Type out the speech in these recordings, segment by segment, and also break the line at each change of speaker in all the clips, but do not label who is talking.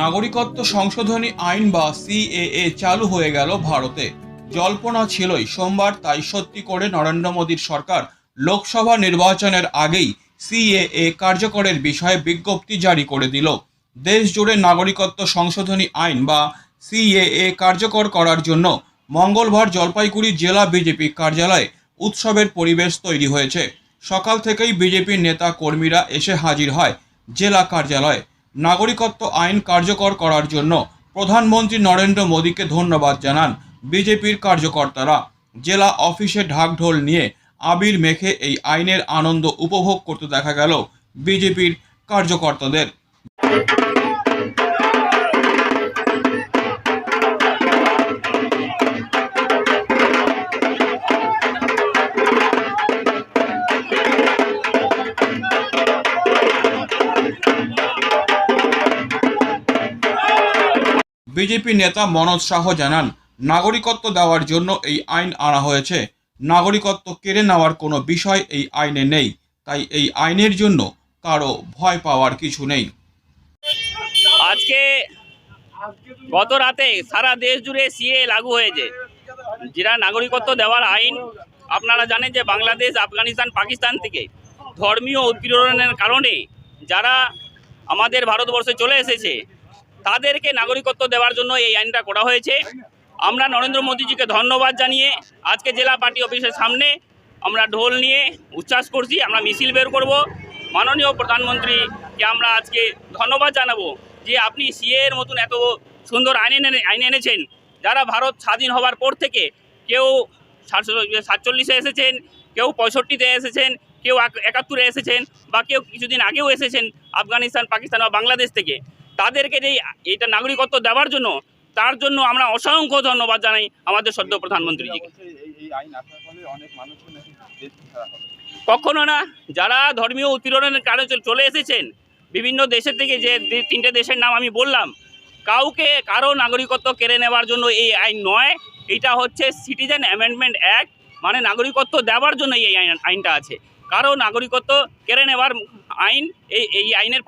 নাগরিকত্ব সংশোধনী আইন বা সিএএ চালু হয়ে গেল ভারতে। জল্পনা ছিলই সোমবার তাই সত্যি করে নরেন্দ্র মোদীর সরকার লোকসভা নির্বাচনের আগেই সিএএ কার্যকরের বিষয়ে বিজ্ঞপ্তি জারি করে দিল। দেশ জুড়ে নাগরিকত্ব সংশোধনী আইন বা সিএএ কার্যকর করার জন্য মঙ্গলবার জলপাইগুড়ি জেলা বিজেপি কার্যালয়ে উৎসবের পরিবেশ তৈরি হয়েছে। সকাল থেকেই বিজেপির নেতা কর্মীরা এসে হাজির হয় জেলা কার্যালয়ে। নাগরিকত্ব আইন কার্যকর করার জন্য প্রধানমন্ত্রী নরেন্দ্র মোদীকে ধন্যবাদ জানান বিজেপির কার্যকর্তারা। জেলা অফিসে ঢাকঢোল নিয়ে আবির মেখে এই আইনের আনন্দ উপভোগ করতে দেখা গেল বিজেপির কার্যকর্তাদের। বিজেপি নেতা মনোজ শাহ জানান, নাগরিকত্ব দেওয়ার জন্য এই আইন আনা হয়েছে। নাগরিকত্ব কেড়ে নেওয়ার কোনো বিষয় এই আইনে নেই, তাই এই আইনের জন্য কারও ভয় পাওয়ার কিছু নেই।
আজকে গত রাতে সারা দেশ জুড়ে সিএ লাগু হয়েছে। যেটা নাগরিকত্ব দেওয়ার আইন, আপনারা জানেন যে বাংলাদেশ, আফগানিস্তান, পাকিস্তান থেকে ধর্মীয় উৎপীড়নের কারণে যারা আমাদের ভারতবর্ষে চলে এসেছে তাদেরকে নাগরিকত্ব দেওয়ার জন্য এই আইনটা করা হয়েছে। আমরা নরেন্দ্র মোদীজিকে ধন্যবাদ জানিয়ে আজকে জেলা পার্টি অফিসের সামনে আমরা ঢোল নিয়ে উচ্ছ্বাস করছি, আমরা মিছিল বের করব। মাননীয় প্রধানমন্ত্রীকে আমরা আজকে ধন্যবাদ জানাব যে আপনি সিএ এর মতন এত সুন্দর আইন এনে, আইন এনেছেন। যারা ভারত স্বাধীন হওয়ার পর থেকে কেউ সাতচল্লিশে এসেছেন, কেউ পঁয়ষট্টিতে এসেছেন, কেউ এক- একাত্তরে এসেছেন বা কেউ কিছুদিন আগেও এসেছেন আফগানিস্তান, পাকিস্তান বা বাংলাদেশ থেকে। তাদেরকে যে এটা নাগরিকত্ব দেওয়ার জন্য তার জন্য আমরা অসংখ্য ধন্যবাদ জানাই আমাদের সদ্য প্রধানমন্ত্রীজিকে
হবে।
কখনো না যারা ধর্মীয় উৎপীড়নের কারণে চলে এসেছেন বিভিন্ন দেশের থেকে যে তিনটে দেশের নাম আমি বললাম কাউকে কারও নাগরিকত্ব কেড়ে নেওয়ার জন্য এই আইন নয় এটা হচ্ছে সিটিজেন অ্যামেন্ডমেন্ট অ্যাক্ট মানে নাগরিকত্ব দেওয়ার জন্য এই আইন আইনটা আছে। কারও নাগরিকত্ব কেড়ে নেওয়ার আইন, এই এই আইনের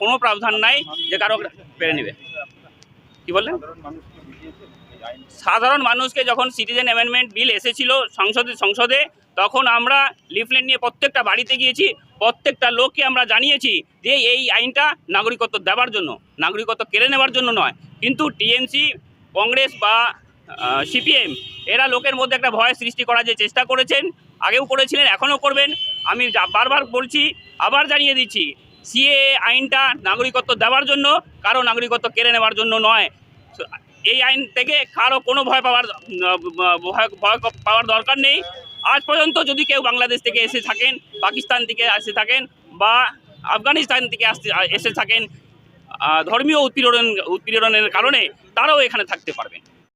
কোনো প্রাবধান নাই যে কারও কেড়ে নেবে। কি বললেন?
সাধারণ মানুষকে
যখন সিটিজেন অ্যামেন্ডমেন্ট বিল এসেছিল সংসদে সংসদে, তখন আমরা লিফলেট নিয়ে প্রত্যেকটা বাড়িতে গিয়েছি, প্রত্যেকটা লোককে আমরা জানিয়েছি যে এই আইনটা নাগরিকত্ব দেওয়ার জন্য, নাগরিকত্ব কেড়ে নেওয়ার জন্য নয়। কিন্তু টিএমসি কংগ্রেস বা সিপিএম এরা লোকের মধ্যে একটা ভয় সৃষ্টি করার যে চেষ্টা করেছেন আগেও করেছিলেন, এখনও করবেন। আমি বারবার বলছি, আবার জানিয়ে দিচ্ছি সিএ আইনটা নাগরিকত্ব দেওয়ার জন্য, কারও নাগরিকত্ব কেড়ে নেওয়ার জন্য নয়। এই আইন থেকে কারও কোনো ভয় পাওয়ার, ভয় ভয় পাওয়ার দরকার নেই। আজ পর্যন্ত যদি কেউ বাংলাদেশ থেকে এসে থাকেন, পাকিস্তান থেকে এসে থাকেন, বা আফগানিস্তান থেকে আসতে, এসে থাকেন ধর্মীয় উৎপীড়ন, উৎপীড়নের কারণে তারাও এখানে থাকতে পারবেন।